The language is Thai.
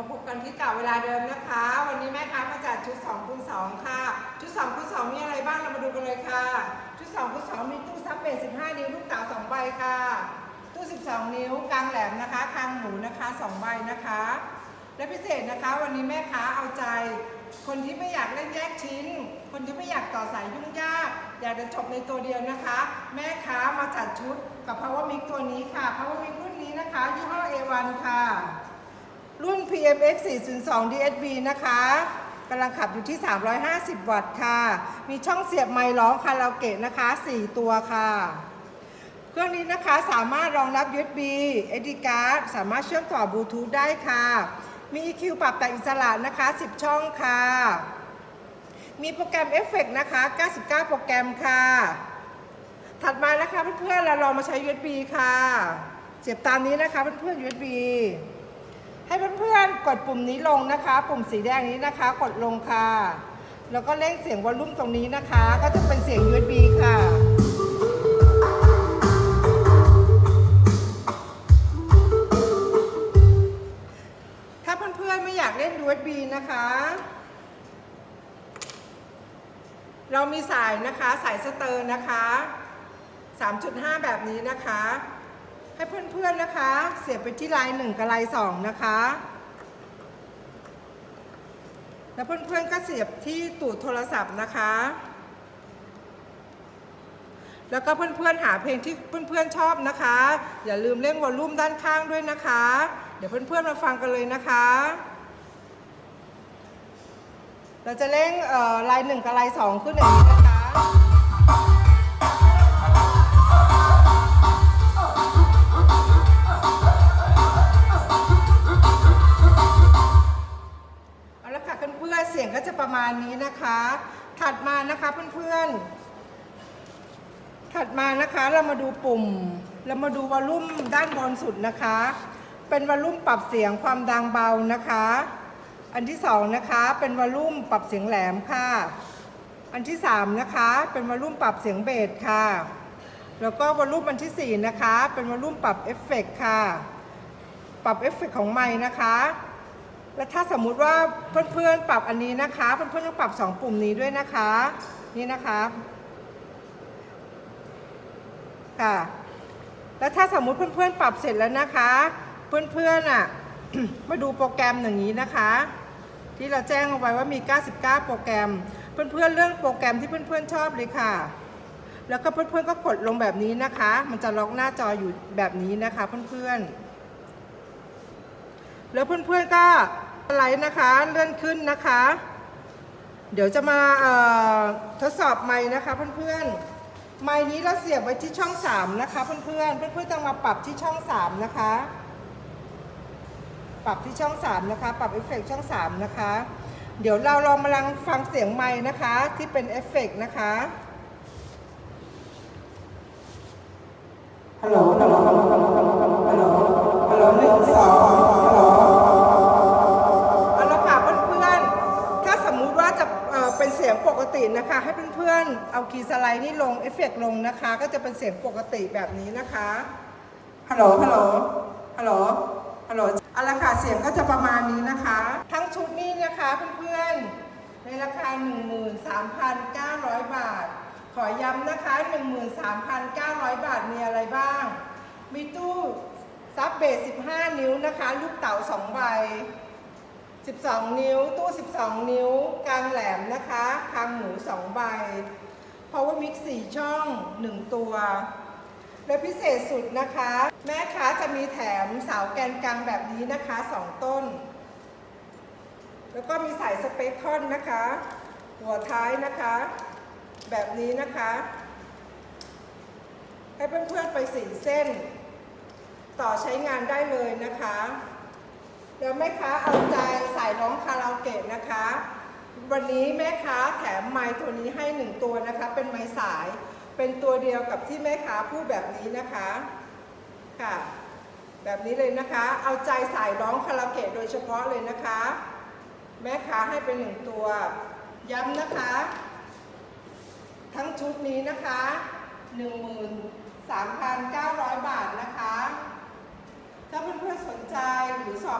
มาพบกันที่เก่าเวลาเดิมนะคะ วันนี้แม่ค้ามาจัดชุด2คูณ2ค่ะ ชุด2คูณ2มีอะไรบ้างเรามาดูกันเลยค่ะ ชุด2คูณ2มีตู้ซับเบส15 นิ้วลูกเต๋า2ใบค่ะ ตู้ 12 นิ้วกลางแหลมนะคะคางหมูนะคะ 2 ใบนะคะ และพิเศษนะคะวันนี้แม่ค้าเอาใจ คนที่ไม่อยากเล่นแยกชิ้น คนที่ไม่อยากต่อสายยุ่งยาก อยากจะจบในตัวเดียวนะคะ แม่ค้ามาจัดชุดกับ Power Mix ตัวนี้ค่ะ Power Mix รุ่นนี้นะคะยี่ห้อ A1 ค่ะ รุ่น PMX 402 DSB นะคะกำลังขับอยู่ที่ 350 วัตต์ค่ะ มีช่องเสียบไมค์ร้องคาราโอเกะนะคะ 4 ตัวค่ะ เครื่องนี้นะคะสามารถรองรับ USB SD card สามารถเชื่อมต่อบลูทูธได้ค่ะ มี EQ ปรับแต่งอิสระนะคะ 10 ช่องค่ะ มีโปรแกรมเอฟเฟกต์นะคะ 99 โปรแกรมค่ะ ถัดมานะคะเพื่อนๆเราลองมาใช้ USB ค่ะ เสียบตามนี้นะคะเพื่อนๆ USB ให้เพื่อนๆ กดปุ่มนี้ลงนะคะ ปุ่มสีแดงนี้นะคะ กดลงค่ะ แล้วก็เร่งเสียงวอลลุ่มตรงนี้นะคะ ก็จะเป็นเสียง USB ค่ะถ้าเพื่อนๆไม่อยากเล่น USB นะคะ เรามีสายนะคะ สายสเตอร์นะคะ 3.5 แบบนี้นะคะ ให้เพื่อนๆนะคะ เสียบไปที่ลาย1กับลาย2นะคะ แล้วเพื่อนๆก็เสียบที่ตูดโทรศัพท์นะคะ แล้วก็เพื่อนๆหาเพลงที่เพื่อนๆชอบนะคะ อย่าลืมเล่นวอลลุ่มด้านข้างด้วยนะคะ เดี๋ยวเพื่อนๆมาฟังกันเลยนะคะ เราจะเล่นเอ่อลายหนึ่งกับลายสองขึ้นอย่างนี้นะคะ พื่อนๆเสียงก็จะประมาณนี้นะคะ ถัดมานะคะเพื่อนๆ ถัดมานะคะเรามาดูปุ่ม เรามาดูวอลลุ่มด้านบนสุดนะคะ เป็นวอลลุ่มปรับเสียงความดังเบานะคะ อันที่สองนะคะเป็นวอลลุ่มปรับเสียงแหลมค่ะ อันที่สามนะคะเป็นวอลลุ่มปรับเสียงเบสค่ะ แล้วก็วอลลุ่มอันที่สี่นะคะ เป็นวอลลุ่มปรับเอฟเฟกต์ค่ะ ปรับเอฟเฟกต์ของไม้นะคะ และถ้าสมมุติว่าเพื่อนๆปรับอันนี้นะคะ เพื่อนๆต้องปรับ2ปุ่มนี้ด้วยนะคะ นี่นะคะค่ะ แล้วถ้าสมมุติเพื่อนๆปรับเสร็จแล้วนะคะ เพื่อนๆอะมาดูโปรแกรมอย่างนี้นะคะ ที่เราแจ้งเอาไว้ว่ามี 99 โปรแกรม เพื่อนๆเลือกโปรแกรมที่เพื่อนๆชอบเลยค่ะ แล้วก็เพื่อนๆก็กดลงแบบนี้นะคะ มันจะล็อกหน้าจออยู่แบบนี้นะคะ เพื่อนๆแล้วเพื่อนๆก็ ไลค์นะคะเลื่อนขึ้นนะคะ เดี๋ยวจะมาทดสอบไม้นะคะเพื่อนๆไม้นี้เราเสียบไว้ที่ช่อง 3 นะคะ เพื่อนๆเพื่อนๆต้องมาปรับที่ช่อง 3 นะคะ ปรับที่ช่อง 3 นะคะ ปรับเอฟเฟกต์ช่อง 3 นะคะ เดี๋ยวเราลองมาลังฟังเสียงไม้นะคะ ที่เป็นเอฟเฟกต์นะคะฮัลโหลฮัลโหล เพื่อนๆ เอาคีย์สไลด์นี่ลงเอฟเฟกต์ลงนะคะ ก็จะเป็นเสียงปกติแบบนี้นะคะ ฮัลโหล ฮัลโหล ฮัลโหล ฮัลโหลเอาละค่ะเสียงก็จะประมาณนี้นะคะ ทั้งชุดนี้นะคะเพื่อนๆ ในราคา 13,900 บาท ขอย้ำนะคะ 13,900 บาทมีอะไรบ้าง มีตู้ซับเบส15 นิ้วนะคะ ลูกเต๋า2ใบ 12 นิ้ว ตู้ 12 นิ้ว กลางแหลมนะคะคางหมู 2 ใบ Power Mix 4 ช่อง 1 ตัว และพิเศษสุดนะคะ แม่ค้าจะมีแถมเสาแกนกลางแบบนี้นะคะ 2 ต้น แล้วก็มีสายสเปคคอนนะคะ หัวท้ายนะคะ แบบนี้นะคะ ให้เพื่อนๆไปสีเส้น ต่อใช้งานได้เลยนะคะ เดี๋ยวแม่ค้าเอาใจสายร้องคาราโอเกะนะคะ วันนี้แม่ค้าแถมไม้ตัวนี้ให้หนึ่งตัวนะคะ เป็นไม้สาย เป็นตัวเดียวกับที่แม่ค้าพูดแบบนี้นะคะค่ะ แบบนี้เลยนะคะ เอาใจสายร้องคาราโอเกะโดยเฉพาะเลยนะคะ แม่ค้าให้เป็นหนึ่งตัว ย้ำนะคะ ทั้งชุดนี้นะคะ13,900บาทนะคะ ถ้าเพื่อนๆสนใจหรือสอบ